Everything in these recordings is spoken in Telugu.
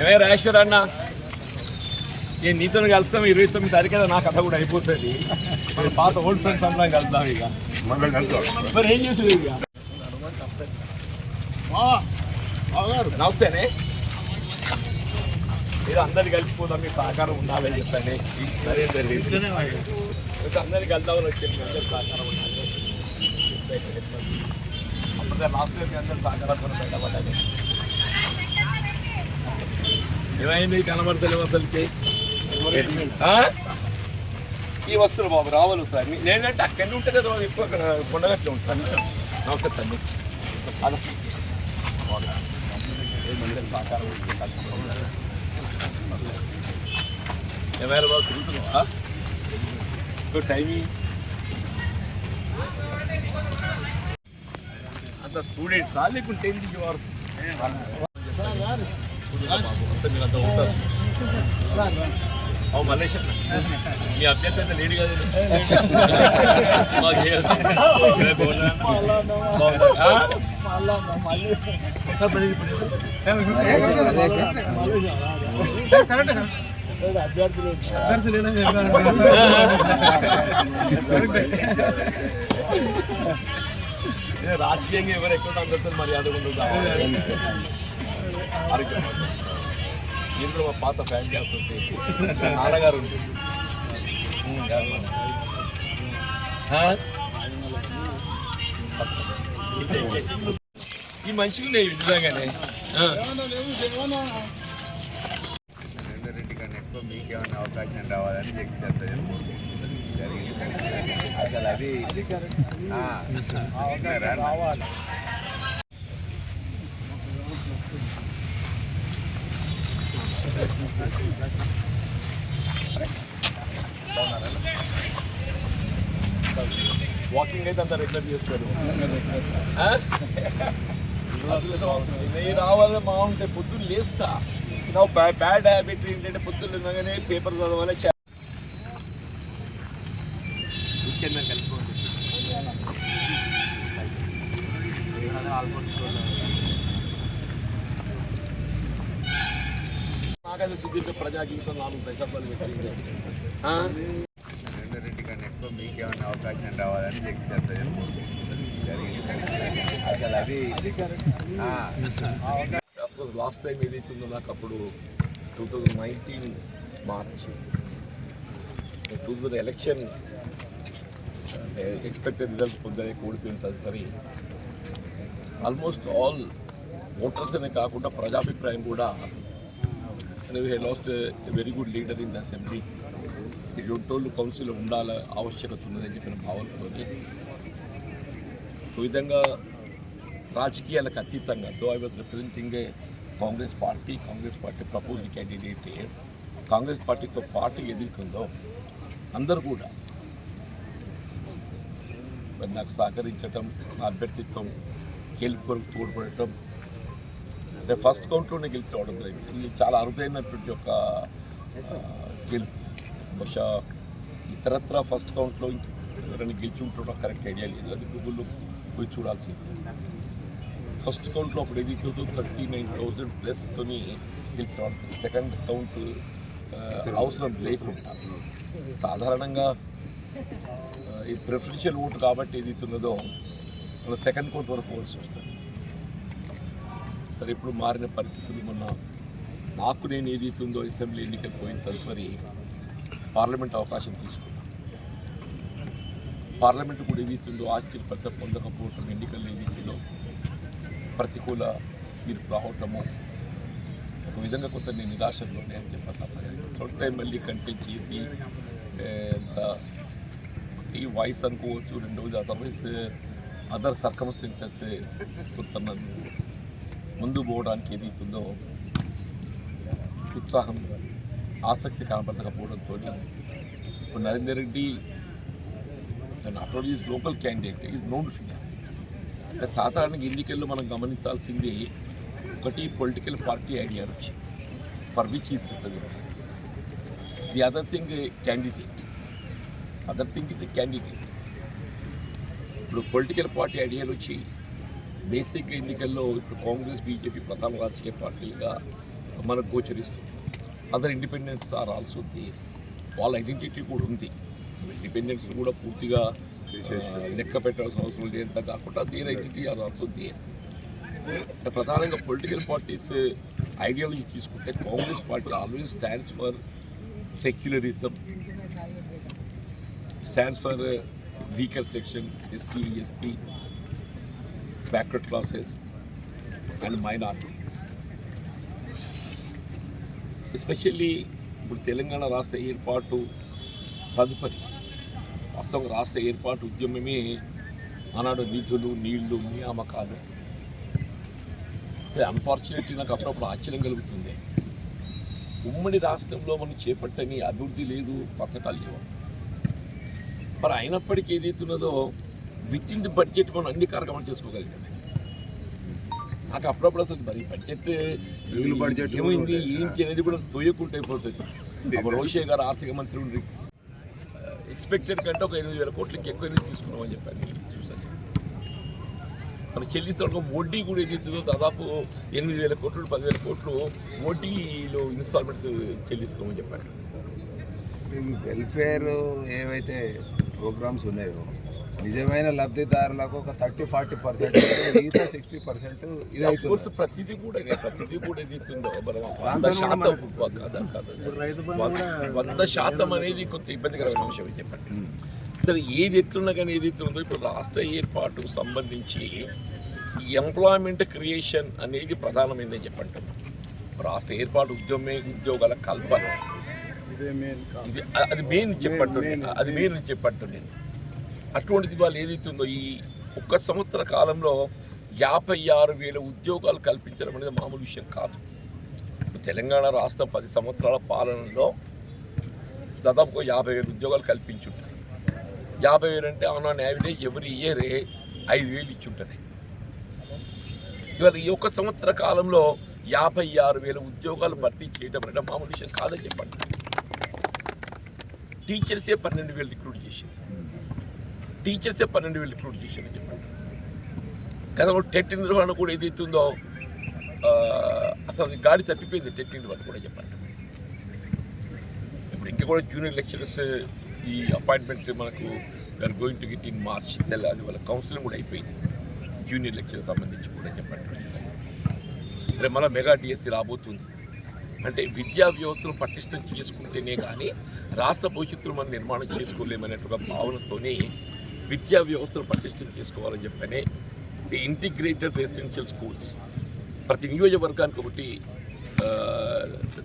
ఏమే రాజేశ్వర అన్న? నేను నీతో కలుస్తాం ఇరవై తొమ్మిది తారీఖు నా కథ కూడా అయిపోతుంది. మరి పాత ఓల్డ్ ఫ్రెండ్స్ అందరం కలుద్దాం ఇక. మరి ఏం చేసి ఇక? నమస్తేనే. మీరు అందరు కలిసిపోదాం మీ సహకారం ఉండాలని చెప్పండి. సరే సరే. అందరికి వెళ్దామని వచ్చాను మీ అందరి సహకారం ఉండాలి. అప్పుడు లాస్ట్ టైం మీ సహకారంతో బయటపడ్డాను ఏమైంది? కనబడతలేవు అసలుకి. ఈ వస్తువులు బాబు రావాలి సార్. నేనంటే అక్కడ ఉంటే కదా ఎక్కువ కొండగట్లు ఉంటాను. నమస్తే తల్లి. అలా. ఏమైనా బాబు? తిరుగుతున్నావా? టైమింగ్? అంత స్టూడెంట్సా లేకుంటే టెన్త్ వారు అంతా మీరు అంతా ఉంటారు అవు మల్లేష్ అన్న. మీ అభ్యర్థి అయితే లేడు కదా మాకు ఏ వద్దు. రాజకీయంగా ఎవరు ఎక్కువ అందరితో మర్యాద ఉండదు మా పాత ఫ్యాన్ క్లాస్ సొసైటీ నాన్నగారు? వస్తాను. ఈ మంచిగా ఉన్నాయి నిజంగానే. రెడ్డి కన్నా ఎక్కువ మీకేమైనా అవకాశం రావాలని జరిగింది అసలు అది రావాలి వాకింగ్ అయితే అంత రెగ్యులర్ చేస్తారు నేను రావాలి బాగుంటే పొద్దున్న లేస్తా నా బ్యాడ్ హ్యాబిట్ ఏంటంటే పొద్దున్న పేపర్ చదవాలి ప్రజా జీవితం నాలుగు దశాబ్దాలు పెట్టింది? రెడ్డి కన్నా ఎక్కువ మీకేమైనా అవకాశం రావాలని అసలు అది లాస్ట్ టైం ఏదైతుందో నాకు అప్పుడు two thousand nineteen March. Two thousand election. Expected results పొందనే కూడిపోయిన తదుపరి. ఆల్మోస్ట్ ఆల్ ఓటర్స్ అనే కాకుండా ప్రజాభిప్రాయం కూడా we lost very good leader in the assembly ఇటువంటి కౌన్సిల్ ఉండాల ఆవశ్యకత ఉన్నదని చెప్పిన భావనతో ఒక విధంగా రాజకీయాలకు అతీతంగా though I was representing a Congress party Congress party propose candidate Congress పార్టీతో పాటు ఎదుగుతుందో అందరూ కూడా నాకు సహకరించటం నా అభ్యర్థిత్వం గెలుపు కొరకు తోడ్పడటం అంటే ఫస్ట్ కౌంట్లోనే గెలిచేవాడు రావడం ఇది చాలా అరుదైనటువంటి ఒక గెలుపు బహుశా ఇతరత్ర ఫస్ట్ కౌంట్లో ఎవరైనా గెలిచి ఉంటుండో కరెక్ట్ ఐడియా లేదు. అది గూగుల్లో పోయి చూడాల్సింది. ఫస్ట్ కౌంట్లో అప్పుడు ఏదైతే థర్టీ నైన్ థౌజండ్ ప్లస్తోని గెలిచేవాడు సెకండ్ కౌంట్ అవసరం లేకుండా. సాధారణంగా ఇది ప్రిఫరెన్షియల్ ఓటు కాబట్టి ఏదైతున్నదో మన సెకండ్ కౌంట్ వరకు పోవాల్సి వస్తుంది. సరే ఇప్పుడు మారిన పరిస్థితులు మొన్న నాకు నేను ఏదైతుందో అసెంబ్లీ ఎన్నికలు పోయిన తదుపరి పార్లమెంట్ అవకాశం తీసుకున్నాను పార్లమెంట్ కూడా ఏదైతుందో పెద్ద పొందకపోవటం ఎన్నికల్లో ఇచ్చిందో ప్రతికూల తీర్పు రావటము ఒక విధంగా కొంత నేను నిరాశలోనే అని చెప్పాను చోట టైం మళ్ళీ కంటెంట్ చేసి ఎంత ఈ వాయిస్ అనుకోవచ్చు రెండవది అదర్వైజ్ అదర్ సర్కమ్స్టెన్సెస్ కొంత నన్ను ముందు పోవడానికి ఏదైతుందో ఉత్సాహం ఆసక్తి కనపడకపోవడంతో ఇప్పుడు Narender Reddy not only is local candidate is known figure. అంటే సాధారణంగా ఎన్నికల్లో మనం గమనించాల్సింది ఒకటి పొలిటికల్ పార్టీ ఐడియా వచ్చి for which is represent the other thing candidate other thing is a candidate. ఇప్పుడు పొలిటికల్ పార్టీ ఐడియాలజీ బేసిక్ ఎన్నికల్లో ఇప్పుడు కాంగ్రెస్ బీజేపీ ప్రధాన రాజకీయ పార్టీలుగా మనకు గోచరిస్తుంది. Other independents are also the వాళ్ళ ఐడెంటిటీ కూడా ఉంది. ఇండిపెండెన్స్ కూడా పూర్తిగా లెక్క పెట్టాల్సిన అవసరం లేదంత కాకుండా their identity are also they ప్రధానంగా పొలిటికల్ పార్టీస్ ఐడియాలజీ తీసుకుంటే Congress party always stands for secularism stands for weaker section SC ST backward classes and minority especially ఇప్పుడు తెలంగాణ రాష్ట్ర ఏర్పాటు తదుపరి వాస్తవంగా రాష్ట్ర ఏర్పాటు ఉద్యమమే ఆనాడు నిధులు నీళ్ళు నియామకాలు. అన్ఫార్చునేట్లీ నాకు అప్పుడప్పుడు ఆశ్చర్యం కలుగుతుంది. ఉమ్మడి రాష్ట్రంలో మనం చేపట్టని అభివృద్ధి లేదు పథకాలు లేవు మరి అయినప్పటికీ ఏదైతున్నదో విత్ ఇన్ ది బడ్జెట్ మనం అన్ని కార్యక్రమాలు చేసుకోగలిగాం. నాకు అప్పుడప్పుడు అసలు మరి బడ్జెట్ మిగులు బడ్జెట్ ఏమైంది ఏంటి అనేది కూడా తోయకుంటే అయిపోతుంది. అప్పుడు రోషే గారు ఆర్థిక మంత్రి ఉండి ఎక్స్పెక్టెడ్ కంటే ఒక ఎనిమిది వేల కోట్లకి ఎక్కువ ఎందుకు తీసుకున్నామని చెప్పాను చూసాను మన చెల్లిస్తున్న వడ్డీ కూడా ఏదైతుందో దాదాపు ఎనిమిది వేల కోట్లు పదివేల కోట్లు వడ్డీలో ఇన్స్టాల్మెంట్స్ చెల్లిస్తామని చెప్పారు. వెల్ఫేర్ ఏవైతే ప్రోగ్రామ్స్ ఉన్నాయో నిజమైన లబ్ధిదారులకు ఒక థర్టీ ఫార్టీ పర్సెంట్ మిగతా సిక్స్టీ పర్సెంట్ ఇది అవుతుంది. ప్రతిదీ కూడా ప్రతిదీ కూడా మరి వంద శాతం వంద- శాతం అనేది కొంత ఇబ్బందికరమైన విషయం చెప్పండి. సరే ఏది ఎట్లున్నా కానీ ఏది ఎట్లుందో ఇప్పుడు రాష్ట్ర ఏర్పాటుకు సంబంధించి ఎంప్లాయ్మెంట్ క్రియేషన్ అనేది ప్రధానమైందని చెప్పంటున్నాం. రాష్ట్ర ఏర్పాటు ఉద్యోగమే ఉద్యోగాల కల్పన. ఇది అది మెయిన్ చెప్పట్టు అది మెయిన్ చెప్పట్టు నేను. అటువంటిది వాళ్ళు ఏదైతుందో ఈ ఒక్క సంవత్సర కాలంలో యాభై ఆరు వేల ఉద్యోగాలు కల్పించడం అనేది మామూలు విషయం కాదు. తెలంగాణ రాష్ట్రం పది సంవత్సరాల పాలనలో దాదాపు యాభై వేల ఉద్యోగాలు కల్పించుంటారు. యాభై వేలు అంటే on on average every year ఐదు వేలు ఇచ్చుంటారు ఇవాళ ఈ ఒక్క సంవత్సర కాలంలో యాభై ఆరు వేల ఉద్యోగాలు భర్తీ చేయడం అంటే మామూలు విషయం కాదని చెప్పండి. టీచర్సే పన్నెండు వేలు రిక్రూట్ చేసింది. టీచర్సే పన్నెండు వేలు రిక్రూట్ చేశారని చెప్పారు కదా టెట్ నిర్వహణ కూడా ఏదైతుందో అసలు గాడి తప్పిపోయింది టెట్ నిర్వహణ కూడా చెప్పండి. ఇప్పుడు ఇంకా కూడా జూనియర్ లెక్చరర్స్ ఈ అపాయింట్మెంట్ మనకు we are going to get in March cell అది వాళ్ళ కౌన్సిలింగ్ కూడా అయిపోయింది. జూనియర్ లెక్చర్ సంబంధించి కూడా చెప్పండి. రేపు మన మెగా డిఎస్సి రాబోతుంది. అంటే విద్యా వ్యవస్థను పటిష్టం చేసుకుంటేనే కానీ రాష్ట్ర భవిష్యత్తును మనం నిర్మాణం చేసుకోలేమనేటువంటి భావనతోనే విద్యా వ్యవస్థను పటిష్టం చేసుకోవాలని చెప్పనే ఈ ఇంటిగ్రేటెడ్ రెసిడెన్షియల్ స్కూల్స్ ప్రతి నియోజకవర్గానికి ఒకటి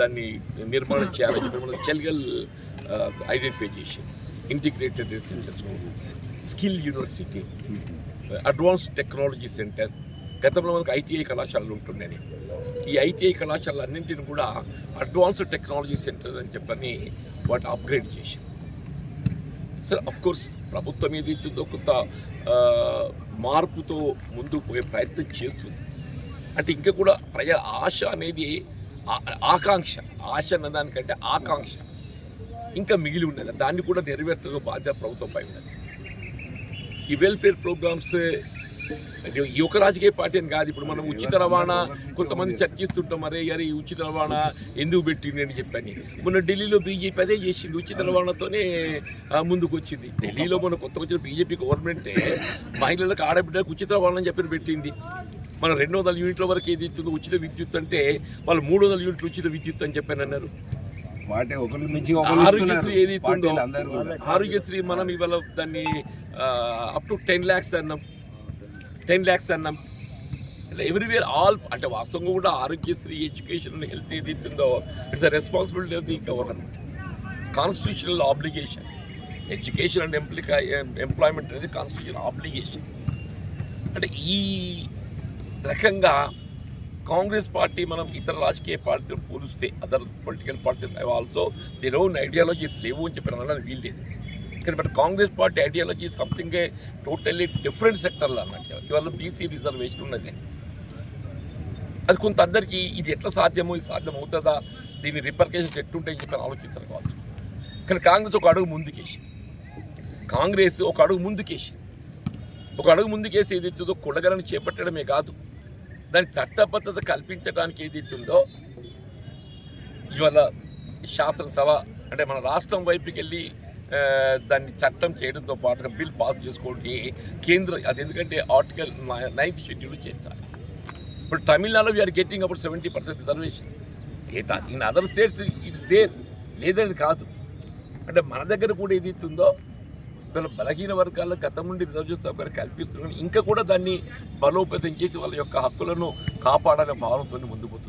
దాన్ని నిర్మాణం చేయాలని చెప్పి మనం చెల్గల్ ఐడెంటిఫై చేసి integrated residential school skill university advance technology centre గతంలో మనకు ఐటీఐ కళాశాలలు ఉంటుండేది ఈ ఐటీఐ కళాశాలన్నింటిని కూడా అడ్వాన్స్డ్ టెక్నాలజీ సెంటర్ అని చెప్పని వాటి అప్గ్రేడ్ చేసి సరే అఫ్కోర్స్ ప్రభుత్వం ఏదైతుందో కొంత మార్పుతో ముందుకు పోయే ప్రయత్నం చేస్తుంది. అంటే ఇంకా కూడా ప్రజల ఆశ అనేది ఆకాంక్ష. ఆశ అన్నదానికంటే ఆకాంక్ష. ఇంకా మిగిలి ఉన్నది దాన్ని కూడా నెరవేర్చడం బాధ్యత ప్రభుత్వంపై ఉన్నది. ఈ వెల్ఫేర్ ప్రోగ్రామ్స్ ఈ ఒక రాజకీయ పార్టీ అని కాదు ఇప్పుడు మనం ఉచిత రవాణా కొంతమంది చర్చిస్తుంటాం గారి ఈ ఉచిత రవాణా ఎందుకు పెట్టింది అని చెప్పని మొన్న ఢిల్లీలో బీజేపీ అదే చేసింది ఉచిత రవాణాతోనే ముందుకు వచ్చింది ఢిల్లీలో మన కొత్త వచ్చిన బీజేపీ గవర్నమెంటే మహిళలకు ఆడబిడ్డలకు ఉచిత రవాణా అని చెప్పి పెట్టింది. మన రెండు వందల యూనిట్ల వరకు ఏది ఇస్తుందో ఉచిత విద్యుత్ అంటే వాళ్ళు మూడు వందల యూనిట్లు ఉచిత విద్యుత్ అని చెప్పని అన్నారు. వాటి ఒకరి మించి ఒకరు ఆరోగ్యశ్రీ. ఏది ఇస్తుందో. ఆరోగ్యశ్రీ మనం ఇవాళ దాన్ని అప్ టు టెన్ ల్యాక్స్ అన్నాం. టెన్ ల్యాక్స్ అన్నాం. ఎవ్రీవేర్ ఆల్ అంటే వాస్తవంగా కూడా ఆరోగ్యశ్రీ ఎడ్యుకేషన్ హెల్త్ ఏది ఇస్తుందో it's the responsibility of the government constitutional obligation education and ఎంప్లికా employment అనేది కాన్స్టిట్యూషన్ ఆబ్లిగేషన్ అంటే ఈ రకంగా కాంగ్రెస్ పార్టీ మనం ఇతర రాజకీయ పార్టీలు పోలిస్తే అదర్ పొలిటికల్ పార్టీస్ అవి ఆల్సో దేర్ ఓన్ ఐడియాలజీస్ లేవు అని చెప్పి అనడానికి వీల్లేదు. కానీ but Congress party ideology something a totally different సెక్టర్లో అన్నట్టు ఇవాళ బీసీ రిజర్వేషన్ ఉన్నది. అది కొంత అందరికీ ఇది ఎట్లా సాధ్యమో ఇది సాధ్యం అవుతుందా దీని రిపర్కేషన్స్ ఎట్లుంటాయని చెప్పి ఆలోచించారు కావచ్చు. కానీ కాంగ్రెస్ ఒక అడుగు ముందుకేసింది. కాంగ్రెస్ ఒక అడుగు ముందుకేసింది. ఒక అడుగు ముందుకేసి ఏది ఇచ్చిందో కులగలను చేపట్టడమే కాదు. దాని చట్టబద్ధత కల్పించడానికి ఏది ఇచ్చిందో ఇవాళ శాసనసభ అంటే మన రాష్ట్రం వైపుకి వెళ్ళి దాన్ని చట్టం చేయడంతో పాటుగా బిల్ పాస్ చేసుకోవడానికి కేంద్ర అది ఎందుకంటే ఆర్టికల్ నైన్త్ షెడ్యూల్ చేర్చాలి ఇప్పుడు తమిళనాడులో వీఆర్ గెట్టింగ్ అప్పుడు seventy percent reservation. In other states it's there. లేదని కాదు. అంటే మన దగ్గర కూడా ఏది ఇస్తుందో వాళ్ళ బలహీన వర్గాల్లో గతం నుండి రిజర్వేషన్ సౌకర్యం కల్పిస్తున్నాం ఇంకా కూడా దాన్ని బలోపేతం చేసి వాళ్ళ యొక్క హక్కులను కాపాడాలనే భావనతో ముందుకు